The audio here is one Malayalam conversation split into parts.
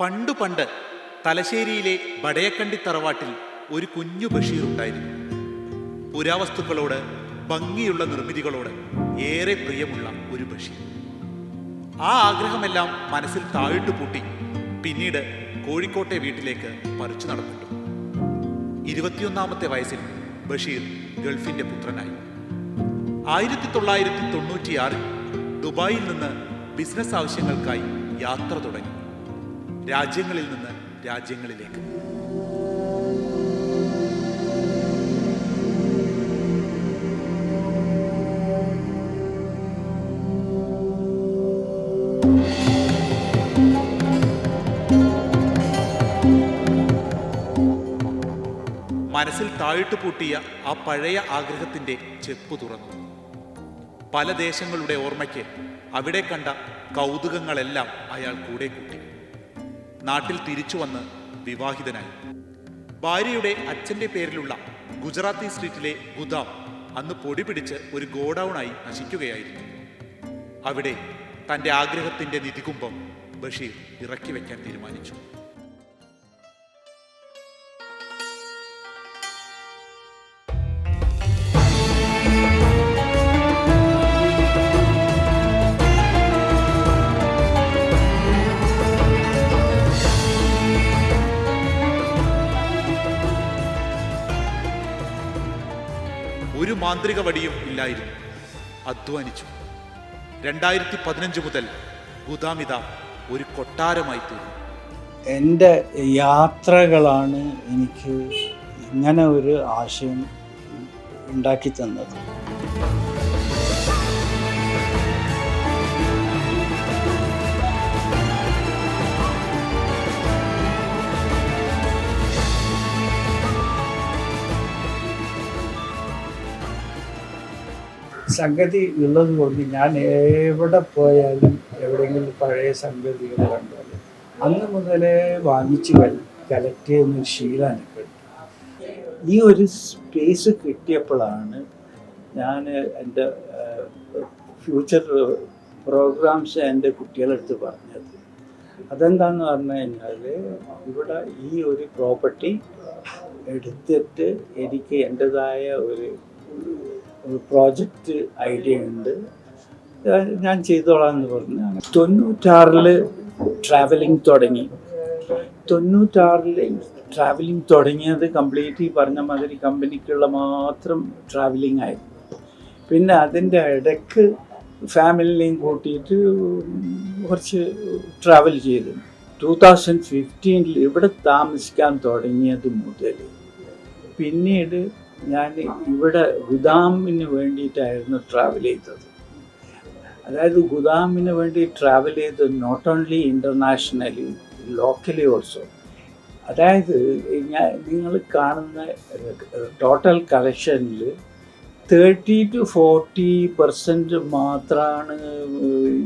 പണ്ടു പണ്ട് തലശ്ശേരിയിലെ ബടയക്കണ്ടി തറവാട്ടിൽ ഒരു കുഞ്ഞു ബഷീർ ഉണ്ടായിരുന്നു. പുരാവസ്തുക്കളോട് ഭംഗിയുള്ള നിർമ്മിതികളോട് ഏറെ പ്രിയമുള്ള ഒരു ബഷീർ. ആ ആഗ്രഹമെല്ലാം മനസ്സിൽ താഴിട്ടു പൂട്ടി പിന്നീട് കോഴിക്കോട്ടെ വീട്ടിലേക്ക് പറിച്ചു നടന്നിട്ടു. ഇരുപത്തിയൊന്നാമത്തെ വയസ്സിൽ ബഷീർ ഗൾഫിന്റെ പുത്രനായി. ആയിരത്തി തൊള്ളായിരത്തി തൊണ്ണൂറ്റിയാറിൽ ദുബായിൽ നിന്ന് ബിസിനസ് ആവശ്യങ്ങൾക്കായി യാത്ര തുടങ്ങി. രാജ്യങ്ങളിൽ നിന്ന് രാജ്യങ്ങളിലേക്ക്. മനസ്സിൽ താഴ്ത്തു പൂട്ടിയ ആ പഴയ ആഗ്രഹത്തിന്റെ ചെപ്പ് തുറന്നു. പല ദേശങ്ങളുടെ ഓർമ്മയ്ക്ക് അവിടെ കണ്ട കൗതുകങ്ങളെല്ലാം അയാൾ കൂടെ കൂട്ടി. നാട്ടിൽ തിരിച്ചു വന്ന് വിവാഹിതനായി. ഭാര്യയുടെ അച്ഛന്റെ പേരിലുള്ള ഗുജറാത്തി സ്ട്രീറ്റിലെ ഗുദാം അന്ന് പൊടി പിടിച്ച് ഒരു ഗോഡൌണായി നശിക്കുകയായിരുന്നു. അവിടെ തന്റെ ആഗ്രഹത്തിന്റെ നിധികുംഭം ബഷീർ ഇറക്കി വയ്ക്കാൻ തീരുമാനിച്ചു. ഒരു മാന്ത്രിക വടിയും ഇല്ലായിരുന്നു. അധ്വാനിച്ചു. രണ്ടായിരത്തി പതിനഞ്ച് മുതൽ ഗുദാമിത ഒരു കൊട്ടാരമായി തീർന്നു. എന്റെ യാത്രകളാണ് എനിക്ക് ഇങ്ങനെ ഒരു ആശയം ഉണ്ടാക്കി തന്നത്. സംഗതി ഉള്ളത് കൊണ്ട് ഞാൻ എവിടെ പോയാലും എവിടെയെങ്കിലും പഴയ സംഗതികൾ കണ്ടാലും അന്ന് മുതലേ വാങ്ങിച്ച് കലക്ട് ചെയ്യുന്ന ശീലം എനിക്കുണ്ട് ഈ ഒരു സ്പേസ് കിട്ടിയപ്പോഴാണ് ഞാൻ എന്റെ ഫ്യൂച്ചർ പ്രോഗ്രാംസ് എന്റെ കുട്ടികളെടുത്ത് പറഞ്ഞത്. അതെന്താന്ന് പറഞ്ഞു കഴിഞ്ഞാൽ ഇവിടെ ഈ ഒരു പ്രോപ്പർട്ടി എടുത്തിട്ട് എനിക്ക് എന്റെതായ ഒരു ഒരു പ്രോജക്റ്റ് ഐഡിയ ഉണ്ട്. ഞാൻ- ചെയ്തോളാം എന്ന് പറഞ്ഞു. തൊണ്ണൂറ്റാറിൽ ട്രാവലിംഗ് തുടങ്ങി. തൊണ്ണൂറ്റാറിൽ ട്രാവലിംഗ് തുടങ്ങിയത് കംപ്ലീറ്റ് ഈ പറഞ്ഞ മാതിരി കമ്പനിക്കുള്ള മാത്രം ട്രാവലിംഗ് ആയിരുന്നു പിന്നെ അതിന്റെ ഇടയ്ക്ക് ഫാമിലിനെയും കൂട്ടിയിട്ട് കുറച്ച് ട്രാവൽ ചെയ്തു. ടൂ തൗസൻഡ് ഫിഫ്റ്റീനിൽ ഇവിടെ താമസിക്കാൻ തുടങ്ങിയത് മുതൽ പിന്നീട് ഞാൻ ഇവിടെ ഗുദാമിന് വേണ്ടിയിട്ടായിരുന്നു ട്രാവൽ ചെയ്തത്. അതായത് ഗുദാമിന് വേണ്ടി ട്രാവൽ ചെയ്തത് not only internationally locally also അതായത് ഞാൻ നിങ്ങൾ കാണുന്ന ടോട്ടൽ കളക്ഷനിൽ തേർട്ടി ടു ഫോർട്ടി പെർസെന്റ് മാത്രമാണ്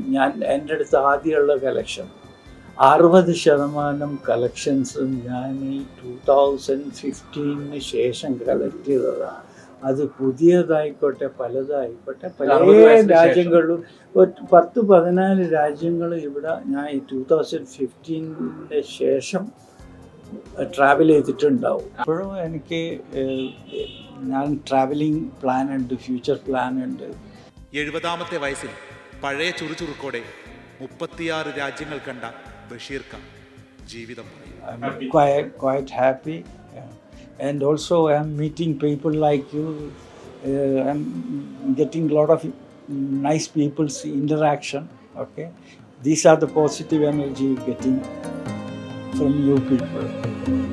ഞാൻ എന്റെ അടുത്ത് ആദ്യമുള്ള കളക്ഷൻ അറുപത് ശതമാനം കളക്ഷൻസ് ഞാൻ ഈ ടു തൗസൻഡ് ഫിഫ്റ്റീന് ശേഷം കളക്ട് ചെയ്തതാണ്. അത് പുതിയതായിക്കോട്ടെ പലതായിക്കോട്ടെ പല രാജ്യങ്ങളിലും ഒരു പത്ത് പതിനാല് രാജ്യങ്ങൾ ഇവിടെ ഞാൻ ഈ ടു തൗസൻഡ് ഫിഫ്റ്റീനിന് ശേഷം ട്രാവൽ ചെയ്തിട്ടുണ്ടാവും. അപ്പോഴും എനിക്ക് ഞാൻ ട്രാവലിംഗ് പ്ലാൻ ഉണ്ട് ഫ്യൂച്ചർ പ്ലാൻ ഉണ്ട്. എഴുപതാമത്തെ വയസ്സിൽ പഴയ ചുറുചുറുക്കോടെ മുപ്പത്തിയാറ് രാജ്യങ്ങൾ കണ്ട ബഷീർ ഖാൻ ജീവിതം പറയും I'm quite quite happy, yeah. and also I'm meeting people like you. Uh, I'm getting a lot of nice people's interaction. Okay, these are the positive energy getting from you people.